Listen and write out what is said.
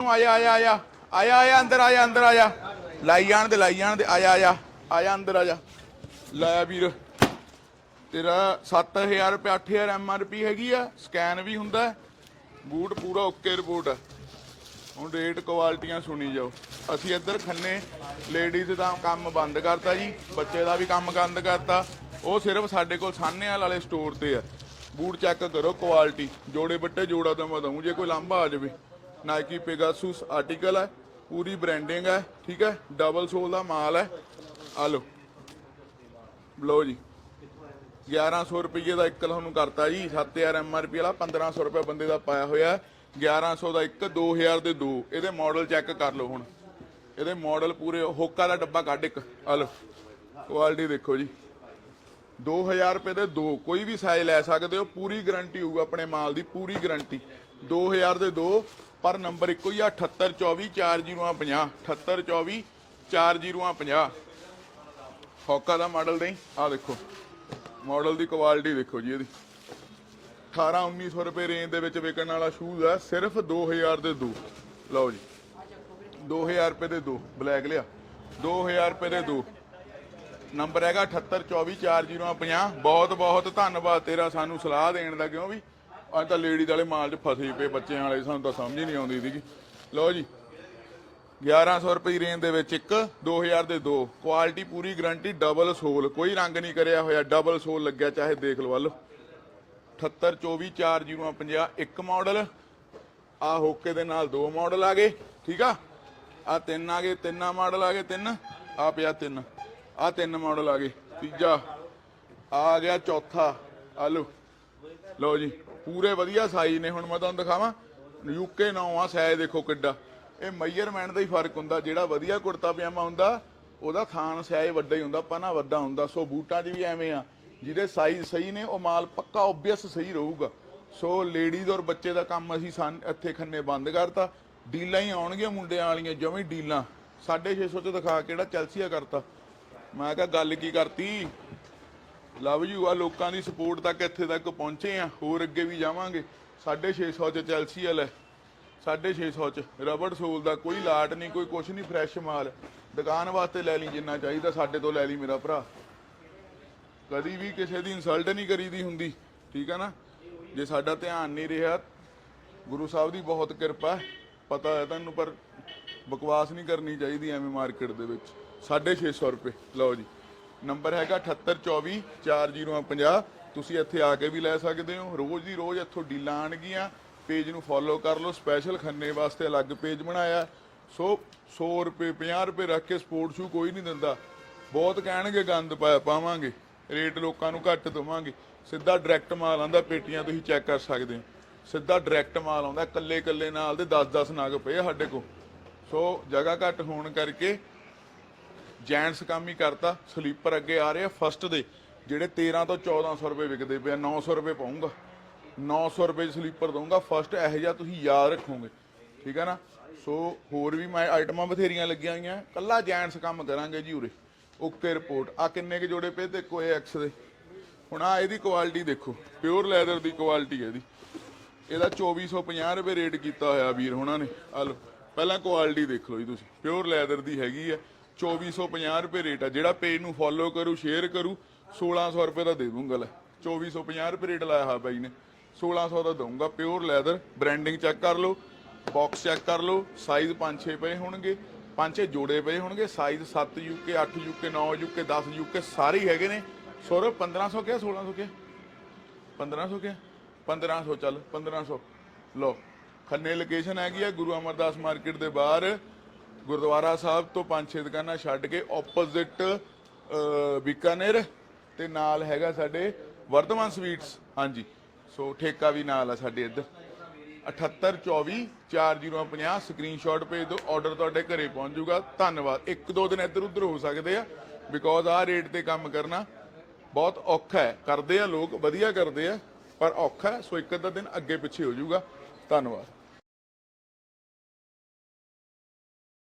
ਆਇਆ ਆਇਆ ਆਇਆ। ਆਇਆ ਆਇਆ, ਅੰਦਰ ਆਇਆ ਅੰਦਰ ਆਇਆ। ਲਾਈ ਜਾਣ ਦੇ, ਲਾਈ ਜਾਣ ਦੇ। ਆਇਆ ਆਇਆ। ਆਇਆ, ਅੰਦਰ ਆਇਆ। ਲਾਇਆ ਵੀਰ, ਤੇਰਾ 7000 ਰੁਪਏ 8000 ਐਮਆਰਪੀ ਹੈਗੀ ਆ। ਸਕੈਨ ਵੀ ਹੁੰਦਾ। ਬੂਟ ਪੂਰਾ ਓਕੇ ਰਿਪੋਰਟ ਹੈ ਹੁਣ ਰੇਟ ਕੁਆਲਟੀਆਂ ਸੁਣੀ ਜਾਓ। ਅਸੀਂ ਇੱਧਰ ਖੰਨੇ ਲੇਡੀਜ਼ ਦਾ ਕੰਮ ਬੰਦ ਕਰਤਾ ਜੀ। ਬੱਚੇ ਦਾ ਵੀ ਕੰਮ ਬੰਦ ਕਰਤਾ। ਉਹ ਸਿਰਫ ਸਾਡੇ ਕੋਲ ਸਾਹਨੇਵਾਲ ਵਾਲੇ ਸਟੋਰ ਤੇ ਆ। ਬੂਟ ਚੈੱਕ ਕਰੋ ਕੁਆਲਿਟੀ ਜੋੜੇ ਬੱਟੇ ਜੋੜਾ ਤਾਂ ਮੈਂ ਦਊਂ। ਜੇ ਕੋਈ ਲਾਂਭਾ ਆ ਜਾਵੇ। ਨਾਈਕੀ ਪੈਗਾਸੂਸ ਆਰਟੀਕਲ ਹੈ, ਪੂਰੀ ਬ੍ਰਾਂਡਿੰਗ ਹੈ, ਠੀਕ ਹੈ ਡਬਲ ਸੋਲ ਦਾ ਮਾਲ ਹੈ। ਆ ਲਓ। ਲਓ ਜੀ। 1100 ਰੁਪਏ ਦਾ ਇੱਕ ਤੁਹਾਨੂੰ ਕਰਤਾ ਜੀ 7000 ਐਮਆਰਪੀ ਵਾਲਾ 1500 ਰੁਪਏ ਬੰਦੇ ਦਾ ਪਾਇਆ ਹੋਇਆ 1100 ਦਾ ਇੱਕ 2000 ਦੇ ਦੋ। ਇਹਦੇ ਮਾਡਲ ਚੈੱਕ ਕਰ ਲਓ ਹੁਣ। ਇਹਦੇ ਮਾਡਲ ਪੂਰੇ ਹੋਕਾ ਦਾ ਡੱਬਾ ਕੱਢ ਇੱਕ। ਆ ਲਓ। ਕੁਆਲਿਟੀ ਦੇਖੋ ਜੀ। 2000 ਰੁਪਏ ਦੇ ਦੋ। ਕੋਈ ਵੀ ਸਾਈਜ਼ ਲੈ ਸਕਦੇ ਹੋ, ਪੂਰੀ ਗਾਰੰਟੀ ਹੋਊ ਆਪਣੇ ਮਾਲ ਦੀ, ਪੂਰੀ ਗਾਰੰਟੀ 2000 ਦੇ ਦੋ ਪਰ ਨੰਬਰ ਇੱਕੋ ਹੀ ਆ 78244050 7824 4050 ਹੋਕਾ ਦਾ ਮਾਡਲ ਦੇਈ। ਆ ਦੇਖੋ। ਮਾਡਲ ਦੀ ਕੁਆਲਿਟੀ ਦੇਖੋ ਜੀ ਇਹਦੀ। 18 1900 ਰੁਪਏ ਰੇਂਜ ਦੇ ਵਿੱਚ ਵਿਕਣ ਵਾਲਾ ਸ਼ੂਜ਼ ਆ ਸਿਰਫ 2000 ਦੇ ਦੋ। ਲਓ ਜੀ। 2000 ਰੁਪਏ ਦੇ ਦੋ। ਬਲੈਕ ਲਿਆ। 2000 ਰੁਪਏ ਦੇ ਦੋ। ਨੰਬਰ ਹੈਗਾ 78244050 ਬਹੁਤ ਬਹੁਤ ਧੰਨਵਾਦ ਤੇਰਾ ਸਾਨੂੰ ਸਲਾਹ ਦੇਣ ਦਾ, ਕਿਉਂ ਵੀ? ਅੱਜ ਤਾਂ ਲੇਡੀਜ਼ ਵਾਲੇ ਮਾਲ 'ਚ ਫਸੇ ਪਏ ਬੱਚਿਆਂ ਵਾਲੇ, ਸਾਨੂੰ ਤਾਂ ਸਮਝ ਹੀ ਨਹੀਂ ਆਉਂਦੀ ਸੀਗੀ। ਲਓ ਜੀ 1100 ਰੁਪਏ ਦੀ ਰੇਂਜ ਦੇ ਵਿੱਚ ਇੱਕ 2000 ਦੇ ਦੋ। ਕੁਆਲਿਟੀ ਪੂਰੀ ਗਾਰੰਟੀ ਡਬਲ ਸੋਲ। ਕੋਈ ਰੰਗ ਨਹੀਂ ਕਰਿਆ ਹੋਇਆ ਡਬਲ ਸੋਲ ਲੱਗਿਆ, ਚਾਹੇ ਦੇਖ ਲਓ ਵੱਲ। 78244050 ਇੱਕ ਮਾਡਲ ਆ ਹੋਕੇ ਦੇ ਨਾਲ ਦੋ ਮਾਡਲ ਆ ਗਏ, ਠੀਕ ਆ? ਆ ਤਿੰਨ ਆ ਗਏ, ਤਿੰਨਾਂ ਮਾਡਲ ਆ ਗਏ, ਤਿੰਨ। ਆ ਪਿਆ ਤਿੰਨ। ਆ ਤਿੰਨ ਮਾਡਲ ਆ ਗਏ। ਤੀਜਾ, ਆ ਗਿਆ ਚੌਥਾ। ਆ ਲਓ। ਲਓ ਜੀ ਪੂਰੇ ਵਧੀਆ ਸਾਈਜ਼ ਨੇ, ਹੁਣ ਮੈਂ ਤੁਹਾਨੂੰ ਦਿਖਾਵਾਂ। ਯੂਕੇ 9 ਆ ਸਾਈਜ਼ ਦੇਖੋ ਕਿੱਡਾ। ਇਹ ਮੈਜ਼ਰਮੈਂਟ ਦਾ ਹੀ ਫ਼ਰਕ ਹੁੰਦਾ, ਜਿਹੜਾ ਵਧੀਆ ਕੁੜਤਾ ਪਜਾਮਾ ਹੁੰਦਾ, ਉਹਦਾ ਥਾਨ ਸਾਈਜ਼ ਵੱਡਾ ਹੀ ਹੁੰਦਾ, ਪਨਾ ਵੱਡਾ ਹੁੰਦਾ। ਸੋ ਬੂਟਾਂ 'ਚ ਵੀ ਐਵੇਂ ਆ, ਜਿਹਦੇ ਸਾਈਜ਼ ਸਹੀ ਨੇ, ਉਹ ਮਾਲ ਪੱਕਾ ਓਬਵੀਅਸ ਸਹੀ ਰਹੂਗਾ। ਸੋ ਲੇਡੀਜ਼ ਔਰ ਬੱਚੇ ਦਾ ਕੰਮ ਅਸੀਂ ਸਨ ਇੱਥੇ ਖੰਨੇ ਬੰਦ ਕਰਤਾ। ਡੀਲਾਂ ਹੀ ਆਉਣਗੀਆਂ ਮੁੰਡਿਆਂ ਵਾਲੀਆਂ, ਜਮੀ ਡੀਲਾਂ। 650 ਚ ਦਿਖਾ ਕਿਹੜਾ ਚੈਲਸੀਆ ਕਰਤਾ। ਮੈਂ ਕਿਹਾ, ਗੱਲ ਕੀ ਕਰਤੀ? ਲਵ ਯੂ, ਆ ਲੋਕਾਂ ਦੀ ਸਪੋਰਟ ਤੱਕ ਇੱਥੇ ਤੱਕ ਪਹੁੰਚੇ ਆ। ਹੋਰ ਅੱਗੇ ਵੀ ਜਾਵਾਂਗੇ। 650 ਚ ਚੈਲਸੀ ਵਾਲਾ 650 ਚ ਰਬੜ ਸੋਲ ਦਾ ਕੋਈ ਲਾਟ ਨਹੀਂ, ਕੋਈ ਕੁਛ ਨਹੀਂ, ਫਰੈਸ਼ ਮਾਲ। ਦੁਕਾਨ ਵਾਸਤੇ ਲੈ ਲਈ ਜਿੰਨਾ ਚਾਹੀਦਾ, ਸਾਡੇ ਤੋਂ ਲੈ ਲਈ ਮੇਰਾ ਭਰਾ। ਕਦੀ ਵੀ ਕਿਸੇ ਦੀ ਇਨਸਲਟ ਨਹੀਂ ਕਰੀਦੀ ਹੁੰਦੀ, ਠੀਕ ਆ ਨਾ? ਜੇ ਸਾਡਾ ਧਿਆਨ ਨਹੀਂ ਰਿਹਾ, ਗੁਰੂ ਸਾਹਿਬ ਦੀ ਬਹੁਤ ਕਿਰਪਾ ਪਤਾ ਹੈ ਤੁਹਾਨੂੰ, ਪਰ ਬਕਵਾਸ ਨਹੀਂ ਕਰਨੀ ਚਾਹੀਦੀ ਐਵੇਂ ਮਾਰਕੀਟ ਦੇ ਵਿੱਚ। 650 ਰੁਪਏ। ਲਓ ਜੀ। ਨੰਬਰ ਹੈਗਾ 78244050 ਤੁਸੀਂ ਇੱਥੇ ਆ ਕੇ ਵੀ ਲੈ ਸਕਦੇ ਹੋ। ਰੋਜ਼ ਦੀ ਰੋਜ਼ ਇੱਥੋਂ ਡੀਲਾਂ ਆਣਗੀਆਂ ਪੇਜ ਨੂੰ ਫੋਲੋ ਕਰ ਲਓ। ਸਪੈਸ਼ਲ ਖੰਨੇ ਵਾਸਤੇ ਅਲੱਗ ਪੇਜ ਬਣਾਇਆ। ਸੋ 100 ਰੁਪਏ 50 ਰੁਪਏ ਰੱਖ ਕੇ ਸਪੋਰਟ ਸ਼ੂ ਕੋਈ ਨਹੀਂ ਦਿੰਦਾ। ਬਹੁਤ ਕਹਿਣਗੇ, ਗੰਦ ਪਾਇਆ ਪਾਵਾਂਗੇ। ਰੇਟ ਲੋਕਾਂ ਨੂੰ ਘੱਟ ਦਵਾਂਗੇ। ਸਿੱਧਾ ਡਾਇਰੈਕਟ ਮਾਲ ਆਂਦਾ ਪੇਟੀਆਂ ਤੁਸੀਂ ਚੈੱਕ ਕਰ ਸਕਦੇ ਹੋ। ਸਿੱਧਾ ਡਾਇਰੈਕਟ ਮਾਲ ਆਉਂਦਾ ਕੱਲੇ ਕੱਲੇ ਨਾਲ ਦੇ 10-10 ਨਗ ਪਏ ਸਾਡੇ ਕੋਲ। ਸੋ, ਜਗ੍ਹਾ ਘੱਟ ਹੋਣ ਕਰਕੇ ਜੈਂਟਸ ਕੰਮ ਹੀ ਕਰਤਾ, ਸਲੀਪਰ ਅੱਗੇ ਆ ਰਹੇ ਆ ਫਸਟ ਦੇ, ਜਿਹੜੇ 13 ਤੋਂ 1400 ਰੁਪਏ ਵਿਕਦੇ ਪਏ ਆ 900 ਰੁਪਏ ਪਾਉਂਗਾ। 900 ਰੁਪਏ ਦੀ ਸਲੀਪਰ ਦਊਂਗਾ ਫਸਟ ਇਹੋ ਜਿਹਾ ਤੁਸੀਂ ਯਾਦ ਰੱਖੋਗੇ, ਠੀਕ ਹੈ ਨਾ? ਸੋ ਹੋਰ ਵੀ ਮੈਂ ਆਈਟਮਾਂ ਬਥੇਰੀਆਂ ਲੱਗੀਆਂ ਹੋਈਆਂ, ਕੱਲਾ ਜੈਂਟਸ ਕੰਮ ਕਰਾਂਗੇ ਜੀ ਉਰੇ। ਓਕੇ ਰਿਪੋਰਟ ਆ ਕਿੰਨੇ ਕੇ ਜੋੜੇ ਪਏ ਤੇ ਕੋਈ ਐਕਸ ਦੇ। ਹੁਣ ਆ ਇਹਦੀ ਕੁਆਲਿਟੀ ਦੇਖੋ ਪਿਓਰ ਲੈਦਰ ਦੀ ਕੁਆਲਿਟੀ ਹੈ ਇਹਦੀ। ਇਹਦਾ 2450 ਰੁਪਏ ਰੇਟ ਕੀਤਾ ਹੋਇਆ ਵੀਰ ਹੁਣਾਂ ਨੇ। ਆ ਲਓ, ਪਹਿਲਾਂ ਕੁਆਲਿਟੀ ਦੇਖ ਲਓ ਜੀ ਤੁਸੀਂ ਪਿਓਰ ਲੈਦਰ ਦੀ ਹੈਗੀ ਹੈ। 2450 ਰੁਪਏ ਰੇਟ ਆ। ਜਿਹੜਾ ਪੇਜ ਨੂੰ ਫੋਲੋ ਕਰੂ ਸ਼ੇਅਰ ਕਰੂ 1600 ਰੁਪਏ ਦਾ ਦੇ ਦੂੰਗਾ ਲੈ। 2450 ਰੁਪਏ ਰੇਟ ਲਾਇਆ ਹੋਇਆ ਬਾਈ ਨੇ। 1600 ਦਾ ਦਊਂਗਾ ਪਿਓਰ ਲੈਦਰ ਬ੍ਰਾਂਡਿੰਗ ਚੈੱਕ ਕਰ ਲਓ ਬਾਕਸ ਚੈੱਕ ਕਰ ਲਓ ਸਾਈਜ਼ 5-6 ਪਏ ਹੋਣਗੇ 5-6 ਜੋੜੇ ਪਏ ਹੋਣਗੇ size 7 UK 8 UK 9 UK 10 UK ਸਾਰੇ ਹੈਗੇ ਨੇ। ਸੌਰਵ 1500 ਕਿਹਾ 1600 ਕਿਹਾ? 1500 ਕਿਹਾ? 1500 ਚੱਲ 1500 ਲਓ, ਖੰਨੇ ਲੋਕੇਸ਼ਨ ਹੈਗੀ ਆ ਗੁਰੂ ਅਮਰਦਾਸ ਮਾਰਕੀਟ ਦੇ ਬਾਹਰ। ਗੁਰਦੁਆਰਾ ਸਾਹਿਬ ਤੋਂ ਪੰਜ ਛੇ ਦੁਕਾਨਾਂ ਛੱਡ ਕੇ ਆਪੋਜ਼ਿਟ ਬੀਕਾਨੇਰ ਤੇ ਨਾਲ ਹੈਗਾ ਸਾਡੇ ਵਰਧਮਾਨ ਸਵੀਟਸ। ਹਾਂਜੀ, ਸੋ ਠੇਕਾ ਵੀ ਨਾਲ ਆ ਸਾਡੇ ਇੱਧਰ। 7824 4050 ਸਕਰੀਨਸ਼ਾਟ ਭੇਜ ਦਿਓ ਆਰਡਰ ਤੁਹਾਡੇ ਘਰੇ ਪਹੁੰਚ ਜਾਊਗਾ। ਧੰਨਵਾਦ। ਇੱਕ ਦੋ ਦਿਨ ਇੱਧਰ ਉੱਧਰ ਹੋ ਸਕਦੇ ਆ ਬਿਕੋਜ਼ ਆਹ ਰੇਟ ਤੇ ਕੰਮ ਕਰਨਾ ਬਹੁਤ ਔਖਾ ਹੈ। ਕਰਦੇ ਆ ਲੋਕ, ਵਧੀਆ ਕਰਦੇ ਆ, ਪਰ ਔਖਾ ਸੋ ਇੱਕ ਅੱਧਾ ਦਿਨ ਅੱਗੇ ਪਿੱਛੇ ਹੋ ਜਾਊਗਾ। ਧੰਨਵਾਦ।